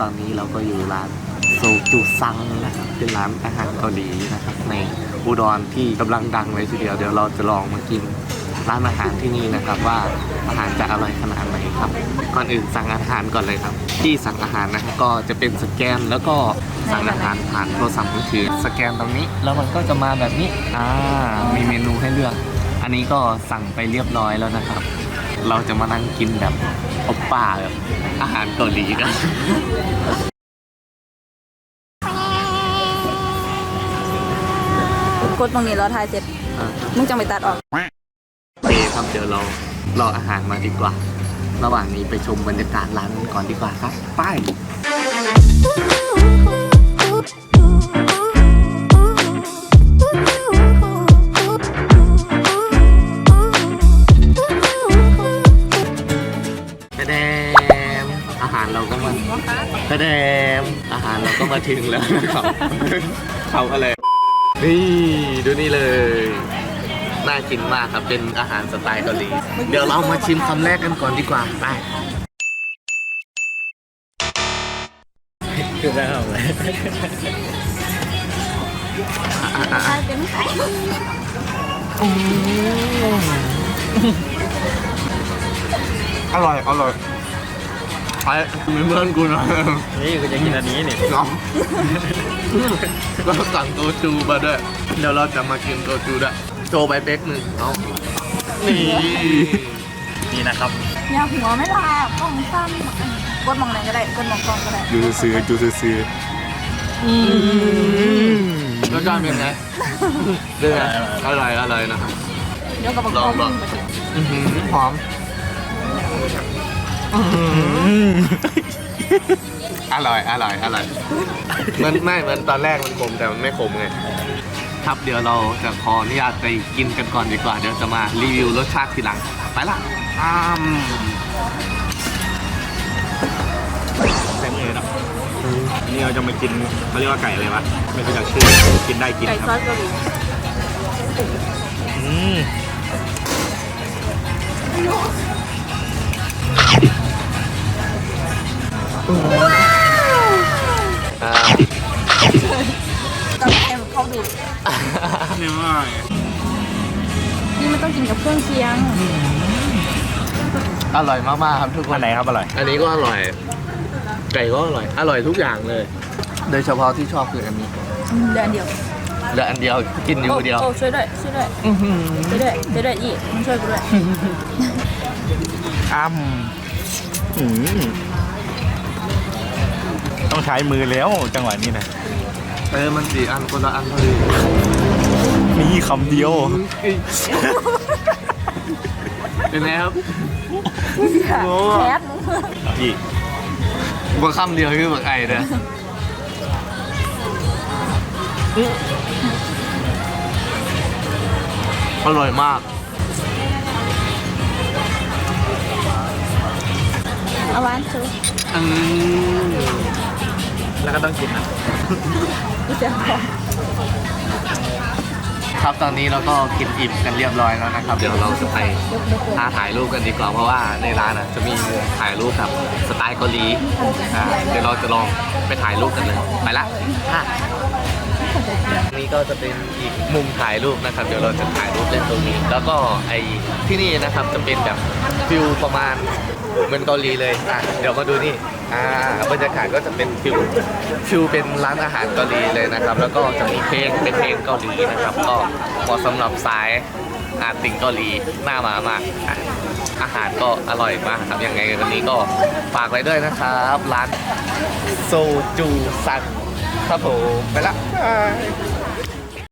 ตอนนี้เราก็อยู่ร้านโซจูซังนะครับเป็นร้านอาหารเกาหลีนะครับในอุดรที่กำลังดังเลยทีเดียวเดี๋ยวเราจะลองมากินร้านอาหารที่นี่นะครับว่าอาหารจะอร่อยขนาดไหนครับก่อนอื่นสั่งอาหารก่อนเลยครับ ที่สั่งอาหารนะครับก็จะเป็นสแกนแล้วก็สั่งอาหารผ่านโทรศัพท์มือถือสแกนตรงนี้แล้วมันก็จะมาแบบนี้อ่ามีเมนูให้เลือก อันนี้ก็สั่งไปเรียบร้อยแล้วนะครับ เราจะมานั่งกินแบบอบป่าแบบอาหารเกาหลีกัน กดตรงนี้แล้วถ่ายเสร็จมึงจังไปตัดออก โอเคครับเดี๋ยวเรารออาหารมาดีกว่า ระหว่างนี้ไปชมบรรยากาศร้านกันก่อนดีกว่าครับ ไปก อาหารเราก็มากระแดมอาหารเราก็มาถึงแล้วนะครับ เขาอะไรนี่ดูนี่เลย น่ากินมากครับเป็นอาหารสไตล์เกาหลี เดี๋ยวเรามาชิมคำแรกกันก่อนดีกว่าไปคือแล้วเลยเป็นไข่อร่อย อร่อย ไปมีเพื่อนกูหน่อยนี่กูจะกินอันนี้นี่เนาะเราสั่งโตจูมาด้วย เดี๋ยวเราจะมากินโตจูด้วยโจไปเป๊กหนึ่งเอานี่นี่นะครับยาหัวไม่ลากล้องสั้นกดมองไหนก็ได้กดมองกล้องก็ได้ดูซื้อดูซื้อรสชาติเป็นไงเป็นไงอร่อยอร่อยนะครับเดี๋ยวกับกลล้อองงลองอื้อหือหอม อร่อย อร่อย อร่อย มันไม่เหมือนตอนแรกมันขมแต่มันไม่ขมไง ครับเดี๋ยวเราจะขออนุญาตไปกินกันก่อนดีกว่า เดี๋ยวจะมารีวิวรสชาติทีหลัง ไปละอ้ามใส่มือเนาะอันนี้เราจะมากินเขาเรียกว่าไก่อะไรวะ ไม่รู้จักชื่อ กินได้กินไก่คซอรับสเกาหลีอืม อ่ากับแอมเข้าดูนี่ว่านี่มันต้องกินกับเครื่องเคียง อร่อยมากๆครับทุกคอันนไหนครับอร่อย อันนี้ก็อร่อย ไก่ก็อร่อย อร่อยทุกอย่างเลย โดยเฉพาะที่ชอบคืออันนี้เดือนเดียวเหลืออันเดียวกินอยู่เดียว โอ้ช่วยด้วยช่วยด้วยอื้อหือช่วยด้วยช่วยด้วยอีกมึงช่วยกูด้วยอ้ำอืม ต้องใช้มือแล้วจังหวะนี้นะเออมันสี่อันคนละอันพอดีนี่คำเดียว เป็นไงครับโอ้แคสมึงอีกบัวคำเดียวคือบักไก่เด้ออร่อยมากเอาไว้ชูอืมแล้ว ก็ต้องกินนะกูจะขอครับตอนนี้เราก็กินอิ่มกันเรียบร้อยแล้วนะครับ เดี๋ยวเราจะไปยกยกกูหาถ่ายรูปกันดีกว่าเพราะว่าในร้านอะจะมีมุมถ่ายรูปแบบสไตล์เกาหลีอ่าเดี๋ยวเราจะลองไปถ่ายรูปกันเลยไปละค่ะ นี่ก็จะเป็นอีกมุมถ่ายรูปนะครับ เดี๋ยวเราจะถ่ายรูปเล่นตรงนี้ แล้วก็ไอที่นี่นะครับจะเป็นแบบฟิลประมาณเหมือนเกาหลีเลยอะเดี๋ยวมาดูนี่อ่าบรรยากาศก็จะเป็นฟิลฟิลเป็นร้านอาหารเกาหลีเลยนะครับ แล้วก็จะมีเพลงเป็นเพลงเกาหลีนะครับ ก็เหมาะสำหรับสายอาหารติ่งเกาหลีหน้ามามากอะอาหารก็อร่อยมากครับยังไงวันนี้ก็ฝากไว้ด้วยนะครับ ร้านโซจูซัน ครับผม ไปละบาย